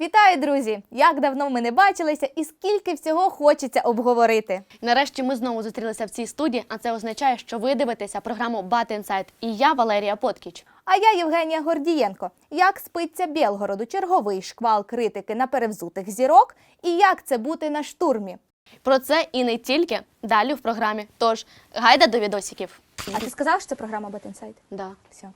Вітаю, друзі! Як давно ми не бачилися і скільки всього хочеться обговорити. Нарешті ми знову зустрілися в цій студії, а це означає, що ви дивитеся програму Бат Інсайт. І я Валерія Поткіч. А я Євгенія Гордієнко. Як спиться Білгороду черговий шквал критики на перевзутих зірок, і як це бути на штурмі? Про це і не тільки далі в програмі. Тож гайда до відосиків. А ти сказав, що це програма Батинсайт? Да. Все.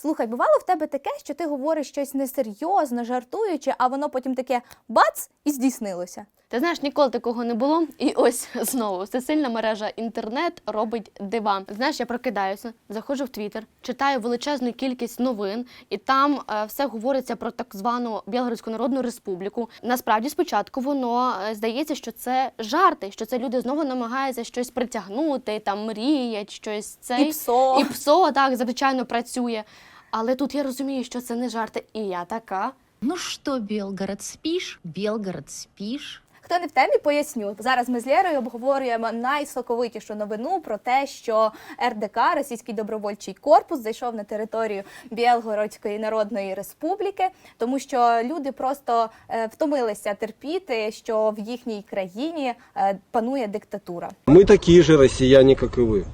Слухай, бувало в тебе таке, що ти говориш щось несерйозно, жартуючи, а воно потім таке бац і здійснилося. Ти знаєш, ніколи такого не було. І ось знову всесильна мережа інтернет робить дива. Знаєш, я прокидаюся, заходжу в Твіттер, читаю величезну кількість новин, і там е, все говориться про так звану Білгородську Народну Республіку. Насправді, спочатку воно е, здається, що це жарти, що це люди знову намагаються щось притягнути, там мріять, щось цей І псо. і псо так звичайно працює. Але тут я розумію, що це не жарти, і я така. Ну что, Белгород, спишь? Белгород, спишь? Хто не в темі, поясню. Зараз ми з Лєрою обговорюємо найсоковитішу новину про те, що РДК, Російський добровольчий корпус, зайшов на територію Білгородської Народної Республіки, тому що люди просто е, втомилися терпіти, що в їхній країні е, панує диктатура. Мы такие же россияне, как и вы.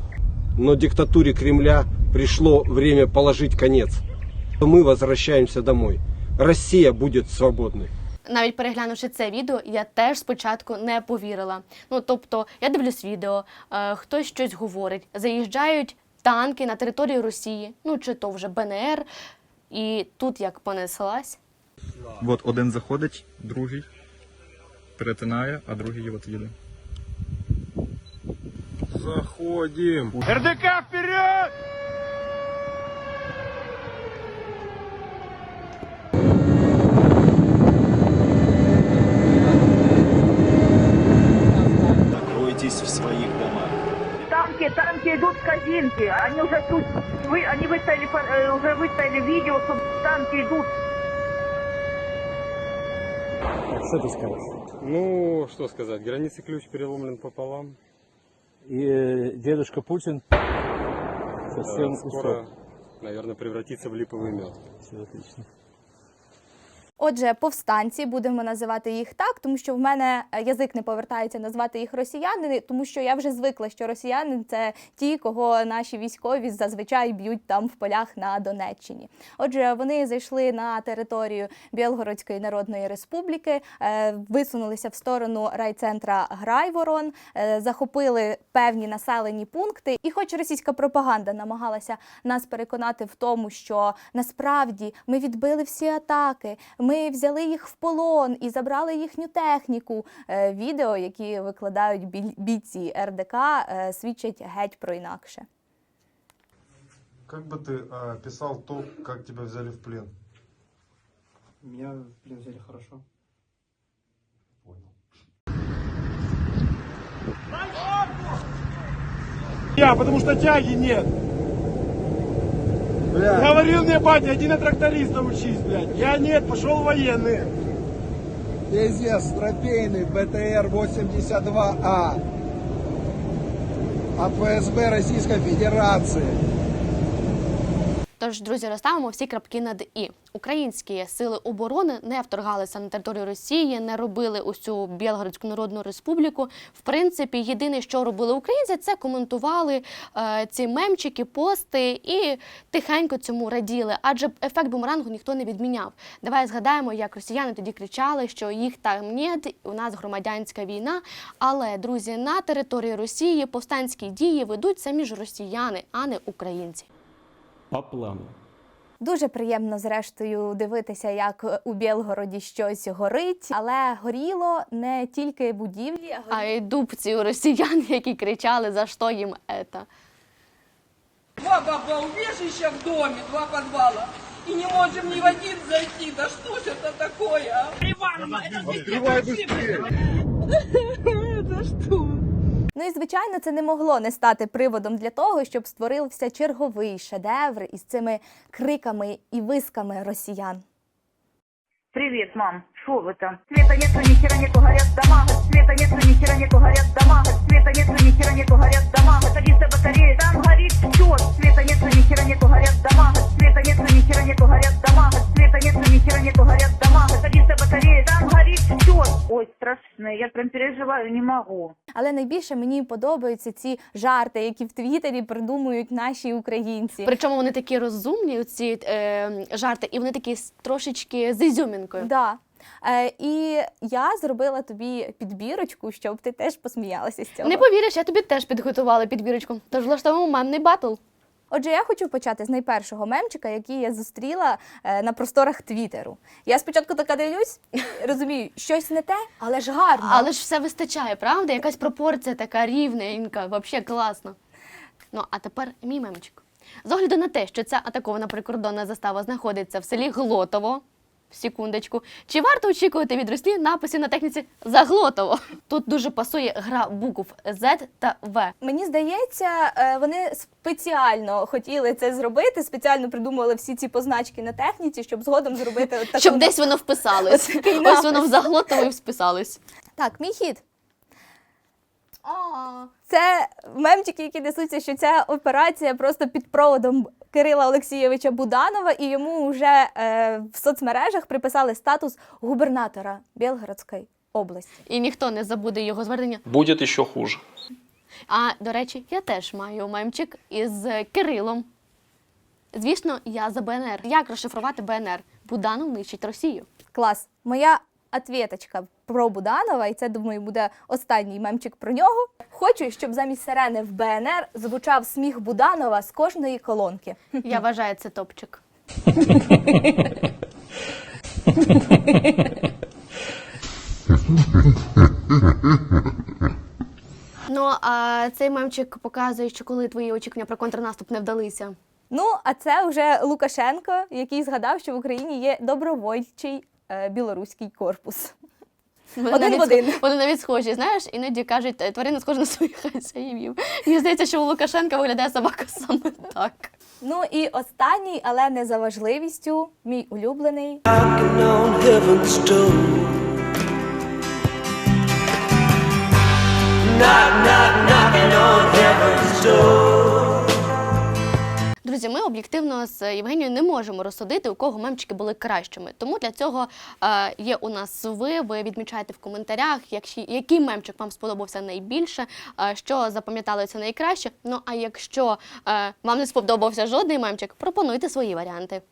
Но диктатуре Кремля пришло время положить конец. Мы возвращаемся домой. Россия будет свободной. Навіть переглянувши це відео, я теж спочатку не повірила. Ну тобто, я дивлюсь відео, е, хтось щось говорить, заїжджають танки на територію Росії, ну чи то вже БНР, і тут як понеслась. От один заходить, другий перетинає, а другий от їде. Заходим. РДК вперед! Танки, танки идут с кабинки. Они уже тут, вы, они выставили, фо- э, уже выставили видео, что танки идут. Ну, что сказать, границы ключ переломлен пополам. И э, дедушка Путин совсем Э, Скоро, наверное, превратится в липовый мед. Все отлично. Отже, повстанці будемо називати їх так, тому що в мене е, язик не повертається назвати їх росіяни, тому що я вже звикла, що росіяни це ті, кого наші військові зазвичай б'ють там в полях на Донеччині. Отже, вони зайшли на територію Білгородської Народної Республіки, е, висунулися в сторону райцентра Грайворон, е, захопили певні населені пункти. І, хоч російська пропаганда намагалася нас переконати в тому, що насправді ми відбили всі атаки, ми взяли їх в полон і забрали їхню техніку. Е, Відео, які викладають бійці РДК, е, свідчать геть про інакше. Как бы ты описал то, как тебя взяли в плен? Меня в плен взяли хорошо. Я, потому что тяги нет. Говорил мне батя, иди на тракториста учись, блядь. Я нет, пошел военный. Пиздец, трофейный БТР-82А от ФСБ Российской Федерации. Тож, друзі, розставимо всі крапки над і. Українські сили оборони не вторгалися на територію Росії, не робили усю Білгородську Народну Республіку. В принципі, єдине, що робили українці, це коментували е, ці мемчики, пости і тихенько цьому раділи. Адже ефект бумерангу ніхто не відміняв. Давай згадаємо, як росіяни тоді кричали, що їх там нет, у нас громадянська війна. Але друзі, на території Росії повстанські дії ведуть самі ж росіяни, а не українці По плану. Дуже приємно, зрештою, дивитися, як у Білгороді щось горить, але горіло не тільки будівлі, а А горіло й дубці у росіян, які кричали, за що їм ета. Два баба убежища в доме, два подвала. И не можем ни в один зайти. Да что ж это такое, а? Ивановна, это Открывай быстрее. Это что? Ну і звичайно, це не могло не стати приводом для того, щоб створився черговий шедевр із цими криками і висками росіян. Привет, мам. Что вы там? Света нету, ни хера нету, горят дома. Света нету, ни хера нету, горят дома. нету, горят дома. Я прям переживаю, не могу. Але найбільше мені подобаються ці жарти, які в Твіттері придумують наші українці. Причому вони такі розумні, ці е, жарти, і вони такі трошечки з ізюмінкою. Да. Е, і я зробила тобі підбірочку, щоб ти теж посміялася з цього. Не повіриш, я тобі теж підготувала підбірочку. Тож влаштовуємо мемний батл. Отже, я хочу почати з найпершого мемчика, який я зустріла е, на просторах Твіттеру. Я спочатку така дивлюсь, розумію, щось не те, але ж гарно. Але ж все вистачає, правда? Якась пропорція така рівненька, взагалі класно. Ну, а тепер мій мемчик. З огляду на те, що ця атакована прикордонна застава знаходиться в селі Глотово. Секундочку. Чи варто очікувати від Росії написів на техніці Заглотово? Тут дуже пасує гра букв Z та В. Мені здається, е, вони спеціально хотіли це зробити, спеціально придумували всі ці позначки на техніці, щоб згодом зробити таку... Щоб десь воно вписалось. Ось воно в. Заглотово і вписалось. Так, мій хід. Це мемчики, які несуться, що ця операція просто під проводом Кирила Олексійовича Буданова, і йому вже е, в соцмережах приписали статус губернатора Білгородської області. І ніхто не забуде його звернення. Будет еще хуже. А до речі, я теж маю мемчик із Кирилом. Звісно, я за БНР. Як розшифрувати БНР? Буданов нищить Росію. Клас. Моя ответочка про Буданова, і це думаю буде останній мемчик про нього. Хочу, щоб замість сирени в БНР звучав сміх Буданова з кожної колонки. Я вважаю це топчик. Ну, а цей мемчик показує, що коли твої очікування про контрнаступ не вдалися. Ну, а це вже Лукашенко, який згадав, що в Україні є добровольчий білоруський корпус. Вони Один навіть, в один. Вони навіть схожі. Знаєш, іноді кажуть, «Е, тварина схожа на своїх хазяїв. Мені здається, що у Лукашенка виглядає собака саме так. Ну і останній, але не за важливістю, мій улюблений. Друзі, ми об'єктивно з Євгенією не можемо розсудити, у кого мемчики були кращими. Тому для цього е, є у нас ви. Ви відмічаєте в коментарях, якщо, який мемчик вам сподобався найбільше, е, що запам'яталося найкраще. Ну а якщо е, вам не сподобався жодний мемчик, пропонуйте свої варіанти.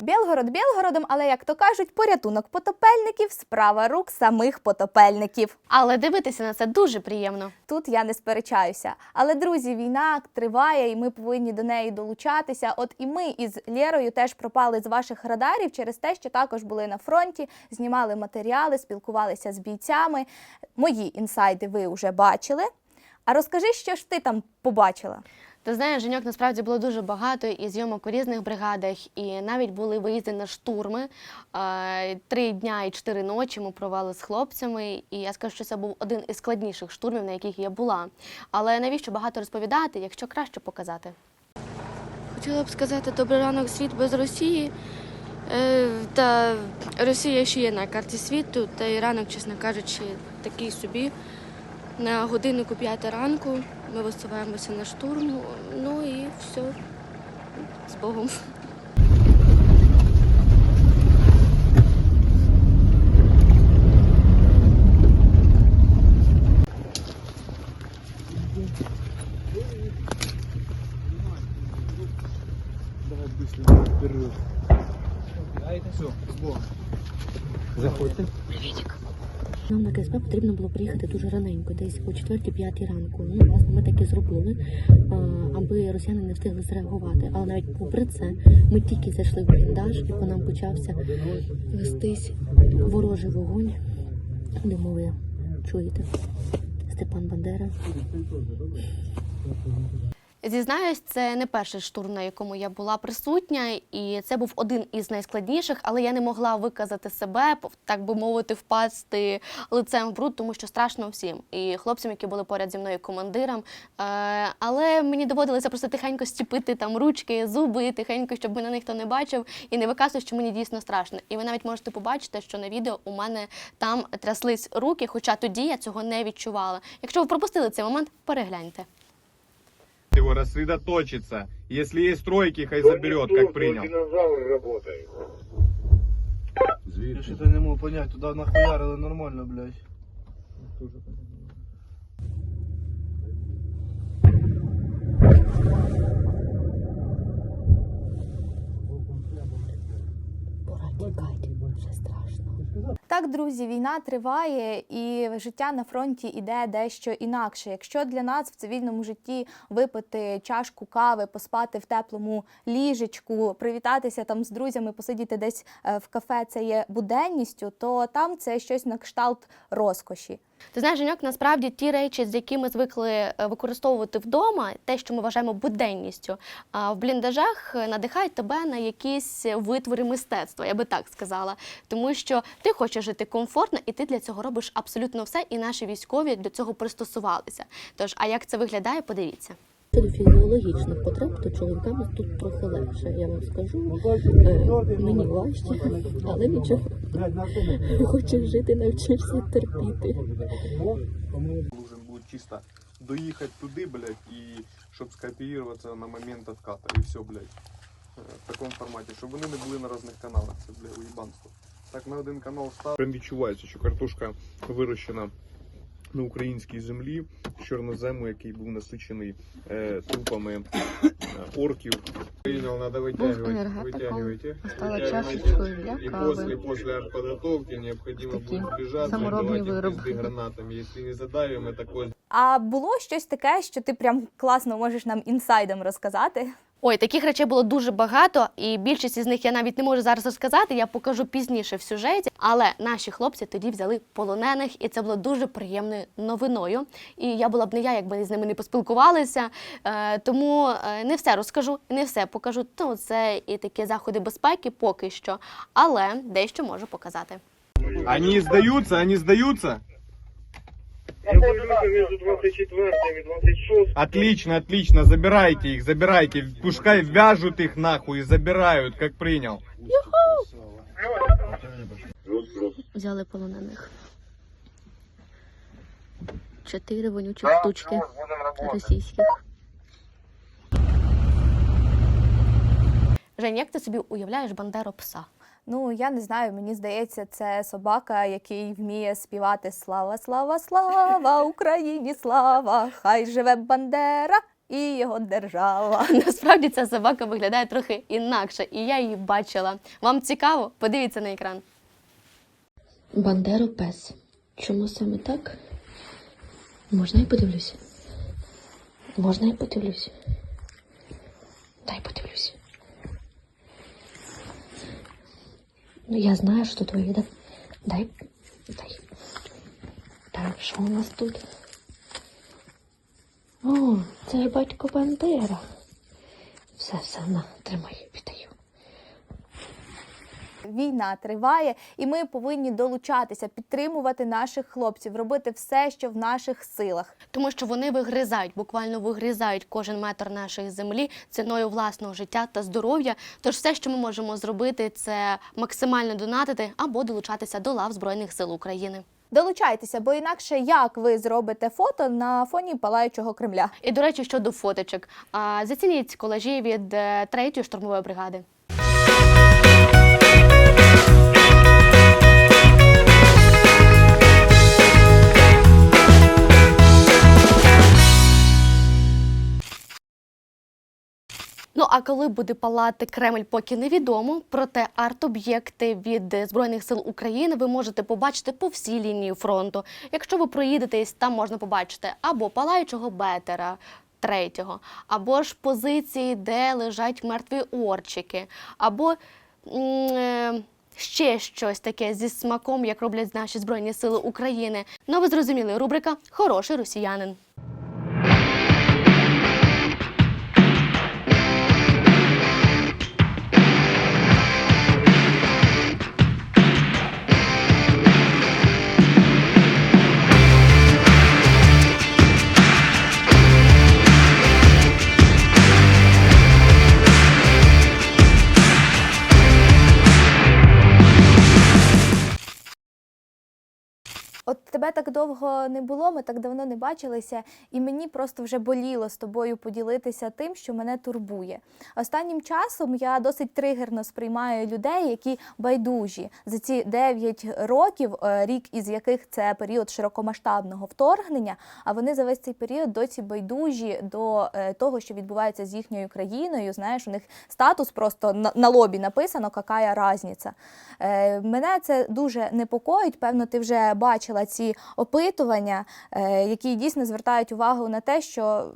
Білгород Білгородом, але як то кажуть, порятунок потопельників справа рук самих потопельників. Але дивитися на це дуже приємно. Тут я не сперечаюся. Але друзі, війна триває, і ми повинні до неї долучатися. От і ми із Лєрою теж пропали з ваших радарів через те, що також були на фронті, знімали матеріали, спілкувалися з бійцями. Мої інсайди ви вже бачили. А розкажи, що ж ти там побачила? Ти знаєш, Женьок, насправді було дуже багато і зйомок у різних бригадах, і навіть були виїзди на штурми. Три дня і чотири ночі ми провели з хлопцями, і я скажу, що це був один із складніших штурмів, на яких я була. Але навіщо багато розповідати, якщо краще показати? Хотіла б сказати добрий ранок світ без Росії. Е, Та Росія ще є на карті світу, та і ранок, чесно кажучи, такий собі. На годиннику 5 ранку ми висуваємося на штурм. Ну і все. З Богом. Заходьте. Нам на КСП потрібно було приїхати дуже раненько, десь о 4-5 ранку. Ну, власне, ми так і зробили, аби росіяни не встигли зреагувати. Але навіть попри це, ми тільки зайшли в бліндаж, і по нам почався вестись ворожий вогонь. Димовий, чуєте? Степан Бандера. Зізнаюсь, це не перший штурм, на якому я була присутня, і це був один із найскладніших, але я не могла виказати себе, так би мовити, впасти лицем в бруд, тому що страшно всім. І хлопцям, які були поряд зі мною командирам. Е, але мені доводилося просто тихенько стіпити там ручки, зуби, тихенько, щоб мене ніхто не бачив, і не виказувати, що мені дійсно страшно. І ви навіть можете побачити, що на відео у мене там тряслись руки, хоча тоді я цього не відчувала. Якщо ви пропустили цей момент, перегляньте. Его рассредоточиться. Если есть тройки, хай заберет, как принял. Я что-то не могу понять, туда нахуярили нормально, блядь. Тікати, вже страшно. Так, друзі, війна триває, і життя на фронті іде дещо інакше. Якщо для нас в цивільному житті випити чашку кави, поспати в теплому ліжечку, привітатися там з друзями, посидіти десь е, в кафе, це є буденністю, то там це щось на кшталт розкоші. Ти знаєш, Женьок, насправді ті речі, з якими звикли е, використовувати вдома, те, що ми вважаємо буденністю, в бліндажах е, надихають тебе на якісь витвори мистецтва, я би так сказала. Тому що ти хочеш жити комфортно, і ти для цього робиш абсолютно все, і наші військові до цього пристосувалися. Тож, а як це виглядає, подивіться. Щодо фізіологічних потреб, то чоловікам тут трохи легше, я вам скажу. Е, мені важче, але нічого. Хочеш жити, навчишся терпіти. Должен будет чисто доехать туды, блядь, и чтобы скооперироваться на момент отката. И все, блядь. Е, В такому форматі, щоб вони не були на різних каналах. Це, бля, уїбанство. Так на один канал став. Прям відчувається, що картошка вирощена на українській землі, чорнозему, який був насичений е, трупами е, орків. Принял, надо вытягивать, энергетиком, вытягивайте. стала Вытягивайте. чашечкою для И кави. после, после артподготовки необходимо Такі будет бежать, саморобні забивать их вироби. пизды гранатами. Если не задавим, это кость. А було щось таке, що ти прям класно можеш нам інсайдом розказати? Ой, таких речей було дуже багато, і більшість із них я навіть не можу зараз розказати. Я покажу пізніше в сюжеті. Але наші хлопці тоді взяли полонених, і це було дуже приємною новиною. І я була б не я, якби з ними не поспілкувалися. Е, тому е, не все розкажу, не все покажу. Ну, це і такі заходи безпеки поки що, але дещо можу показати. Отлично, отлично, забирайте их, забирайте. Пускай вяжут их нахуй и забирают, как принял. Взяли полонених. Чотири вонючих штучки російських. Жень, як ти собі уявляєш бандеру пса? Ну, я не знаю, мені здається, це собака, який вміє співати Слава, слава, слава Україні, слава! Хай живе Бандера і його держава. Насправді ця собака виглядає трохи інакше, і я її бачила. Вам цікаво? Подивіться на екран. Бандеро пес. Чому саме так? Можна я подивлюся? Можна я подивлюся? Дай подивлюся. Ну, я знаю, що твої. да- Дай. Дай. Так, що у нас тут? О, це батько Бандера. Все, все, на, тримай, віддаю. Війна триває, і ми повинні долучатися, підтримувати наших хлопців, робити все, що в наших силах. Тому що вони вигризають, буквально вигризають кожен метр нашої землі ціною власного життя та здоров'я. Тож все, що ми можемо зробити, це максимально донатити або долучатися до лав Збройних сил України. Долучайтеся, бо інакше як ви зробите фото на фоні палаючого Кремля? І до речі, щодо фоточок, а, зацініть колажі від е, третьої штурмової бригади. Ну а коли буде палати Кремль, поки невідомо. Проте арт-об'єкти від збройних сил України ви можете побачити по всій лінії фронту. Якщо ви проїдетесь, там можна побачити або палаючого бетера. Третього, або ж позиції, де лежать мертві орчики, або м, е, ще щось таке зі смаком, як роблять наші збройні сили України. Ну, ви зрозуміли, рубрика Хороший росіянин. Так довго не було, ми так давно не бачилися, і мені просто вже боліло з тобою поділитися тим, що мене турбує. Останнім часом я досить тригерно сприймаю людей, які байдужі за ці 9 років, е, рік із яких це період широкомасштабного вторгнення. А вони за весь цей період досі байдужі до е, того, що відбувається з їхньою країною. Знаєш, у них статус просто на, на лобі написано, какая разниця. Е, мене це дуже непокоїть. Певно, ти вже бачила ці опитування, е, які дійсно звертають увагу на те, що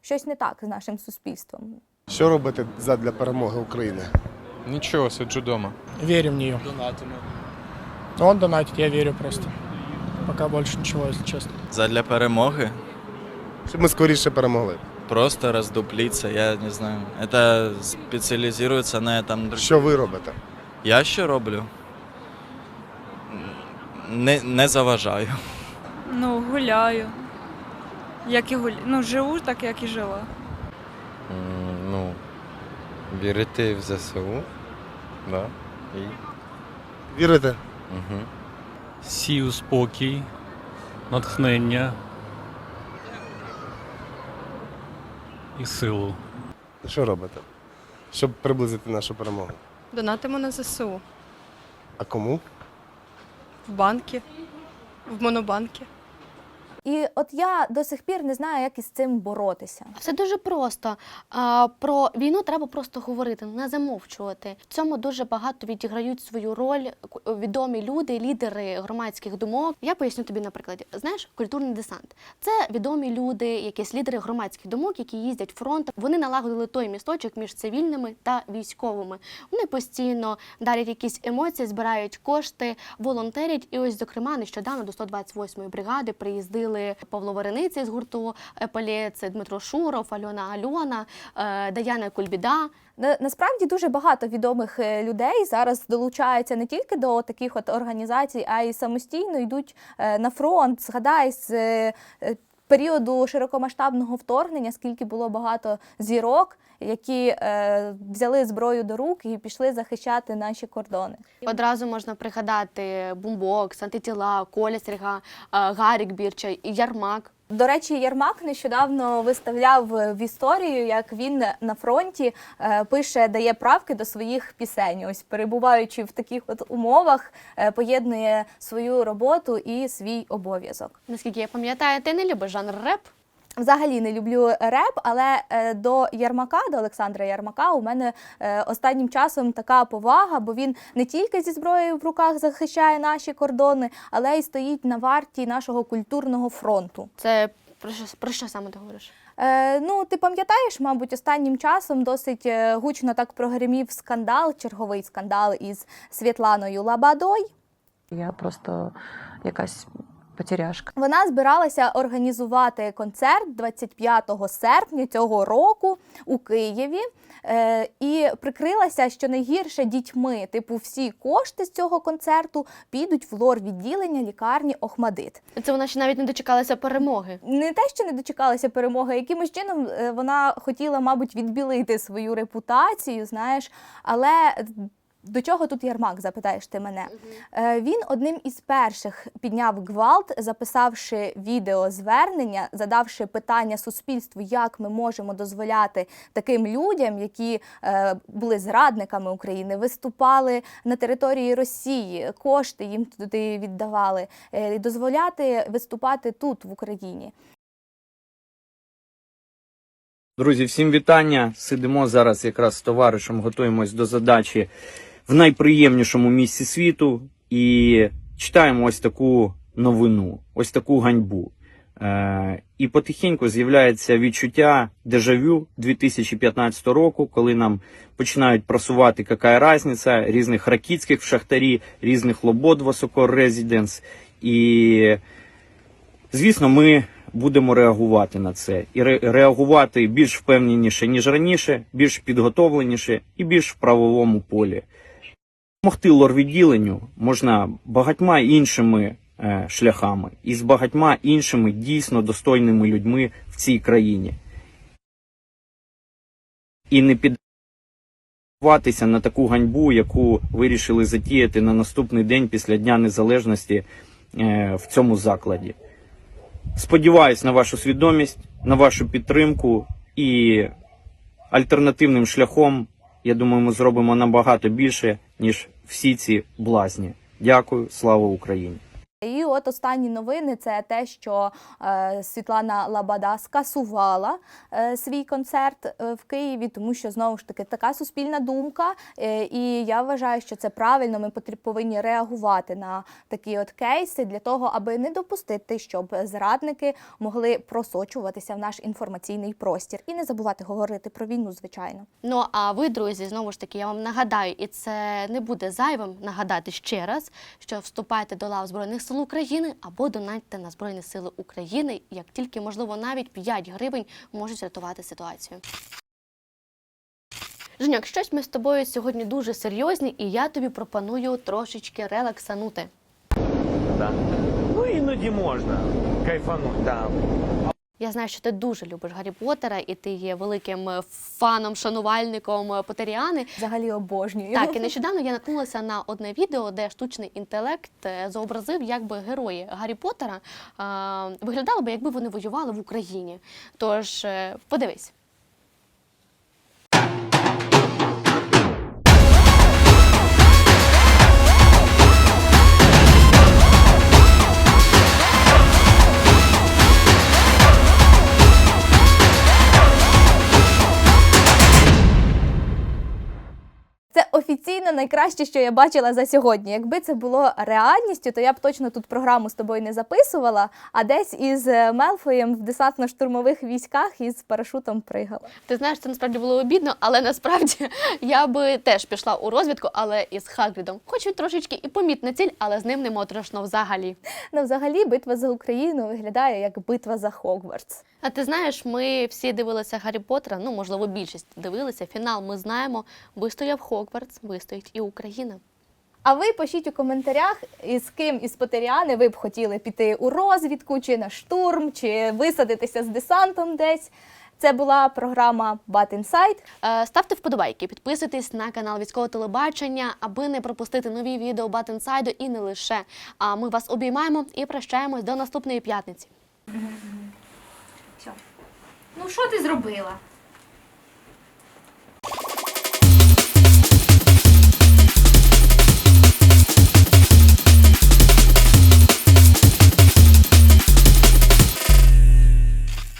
щось не так з нашим суспільством. Що робити задля перемоги України? Ничего, сиджу дома. Верю в нее. Он донатит, я верю просто. Пока больше ничего, если честно. Задля перемоги Щоб ми скоріше перемогли. просто раздуплиться, я не знаю. Это специализируется на этом. Що ви робите? Я що роблю? Не, не заважаю. Ну, гуляю. Як і гуляю. Ну, живу так, як і жила. Ну, вірити в ЗСУ. Да. І... Вірите? Угу. Сію спокій, натхнення і силу. Що робите? Щоб приблизити нашу перемогу. Донатимо на ЗСУ. А кому? В банки, в монобанки. І от я до сих пір не знаю, як із цим боротися. Все дуже просто. Про війну треба просто говорити, не замовчувати. В цьому дуже багато відіграють свою роль відомі люди, лідери громадських думок. Я поясню тобі на прикладі. Знаєш, культурний десант це відомі люди, якісь лідери громадських думок, які їздять фронт. Вони налагодили той місточок між цивільними та військовими. Вони постійно дарять якісь емоції, збирають кошти, волонтерять. І ось, зокрема, нещодавно до 128-ї бригади приїздили Павло Варениця з гурту Еполє, це Дмитро Шуров, Альона Альона, е, Даяна Кульбіда. Насправді дуже багато відомих е, людей зараз долучаються не тільки до таких от організацій, а й самостійно йдуть е, на фронт. Згадай з періоду широкомасштабного вторгнення, скільки було багато зірок, які е, взяли зброю до рук і пішли захищати наші кордони. Одразу можна пригадати бумбок, антитіла, Коля Серга, е, Гарік Бірча, Ярмак. До речі, Єрмак нещодавно виставляв в історію, як він на фронті е, пише, дає правки до своїх пісень. Ось перебуваючи в таких от умовах, е, поєднує свою роботу і свій обов'язок. Наскільки я пам'ятаю, ти не любиш жанр реп. Взагалі не люблю реп, але е, до Ярмака, до Олександра Ярмака, у мене е, останнім часом така повага, бо він не тільки зі зброєю в руках захищає наші кордони, але й стоїть на варті нашого культурного фронту. Це про що, про що саме ти говориш? Е, ну, ти пам'ятаєш, мабуть, останнім часом досить е, гучно так прогремів скандал, черговий скандал із Світланою Лабадой. Я просто якась потеряшка. Вона збиралася організувати концерт 25 серпня цього року у Києві е, і прикрилася, що найгірше дітьми. Типу, всі кошти з цього концерту підуть в лор відділення лікарні Охмадит. Це вона ще навіть не дочекалася перемоги. Не те, що не дочекалася перемоги, якимось чином е, вона хотіла, мабуть, відбілити свою репутацію, знаєш, але. До чого тут Ярмак, запитаєш ти мене? Е, Він одним із перших підняв гвалт, записавши відеозвернення, задавши питання суспільству, як ми можемо дозволяти таким людям, які е, були зрадниками України, виступали на території Росії, кошти їм туди віддавали, е, дозволяти виступати тут, в Україні. Друзі, всім вітання. Сидимо зараз якраз з товаришем, готуємось до задачі в найприємнішому місці світу і читаємо ось таку новину, ось таку ганьбу. Е, і потихеньку з'являється відчуття дежавю 2015 року, коли нам починають просувати яка разниця різних ракітських в шахтарі, різних лобод високо резиденс. І Звісно, ми будемо реагувати на це і ре- реагувати більш впевненіше, ніж раніше, більш підготовленіше і більш в правовому полі. Могти лорвідділенню можна багатьма іншими е, шляхами і з багатьма іншими дійсно достойними людьми в цій країні. І не піддаватися на таку ганьбу, яку вирішили затіяти на наступний день після Дня Незалежності е, в цьому закладі. Сподіваюсь на вашу свідомість, на вашу підтримку і альтернативним шляхом, я думаю, ми зробимо набагато більше, ніж всі ці блазні. Дякую, слава Україні! І от останні новини це те, що е, Світлана Лабада скасувала е, свій концерт е, в Києві, тому що знову ж таки така суспільна думка. Е, і я вважаю, що це правильно. Ми повинні реагувати на такі от кейси для того, аби не допустити, щоб зрадники могли просочуватися в наш інформаційний простір і не забувати говорити про війну, звичайно. Ну а ви, друзі, знову ж таки, я вам нагадаю, і це не буде зайвим нагадати ще раз, що вступайте до лав Збройних сил України або донатьте на Збройні Сили України, як тільки можливо навіть 5 гривень можуть рятувати ситуацію. Женяк, щось ми з тобою сьогодні дуже серйозні, і я тобі пропоную трошечки релаксанути. Да. Ну іноді можна кайфануть. Да. Я знаю, що ти дуже любиш Гаррі Поттера, і ти є великим е, фаном, шанувальником Потеріани. Поттеріани. Взагалі обожнюю. Так, і нещодавно я наткнулася на одне відео, де штучний інтелект е, зобразив, як би герої Гаррі Поттера е, виглядали би, якби вони воювали в Україні. Тож е, подивись. Найкраще, що я бачила за сьогодні. Якби це було реальністю, то я б точно тут програму з тобою не записувала, а десь із е, Мелфоєм в десантно-штурмових військах із парашутом пригала. Ти знаєш, це насправді було обідно, але насправді я би теж пішла у розвідку, але із Хагрідом. Хоч він трошечки і помітна ціль, але з ним не моторошно взагалі. Ну, взагалі, битва за Україну виглядає як битва за Хогвартс. А ти знаєш, ми всі дивилися Гаррі Поттера, ну можливо, більшість дивилися. Фінал ми знаємо. Вистояв Хогвартс, вистоїть і Україна. А ви пишіть у коментарях, із ким із Потеріани ви б хотіли піти у розвідку, чи на штурм, чи висадитися з десантом десь. Це була програма Bat Inside. Е, Ставте вподобайки, підписуйтесь на канал військового телебачення, аби не пропустити нові відео Бат Інсайду і не лише. А ми вас обіймаємо і прощаємось до наступної п'ятниці. Ну, що ти зробила?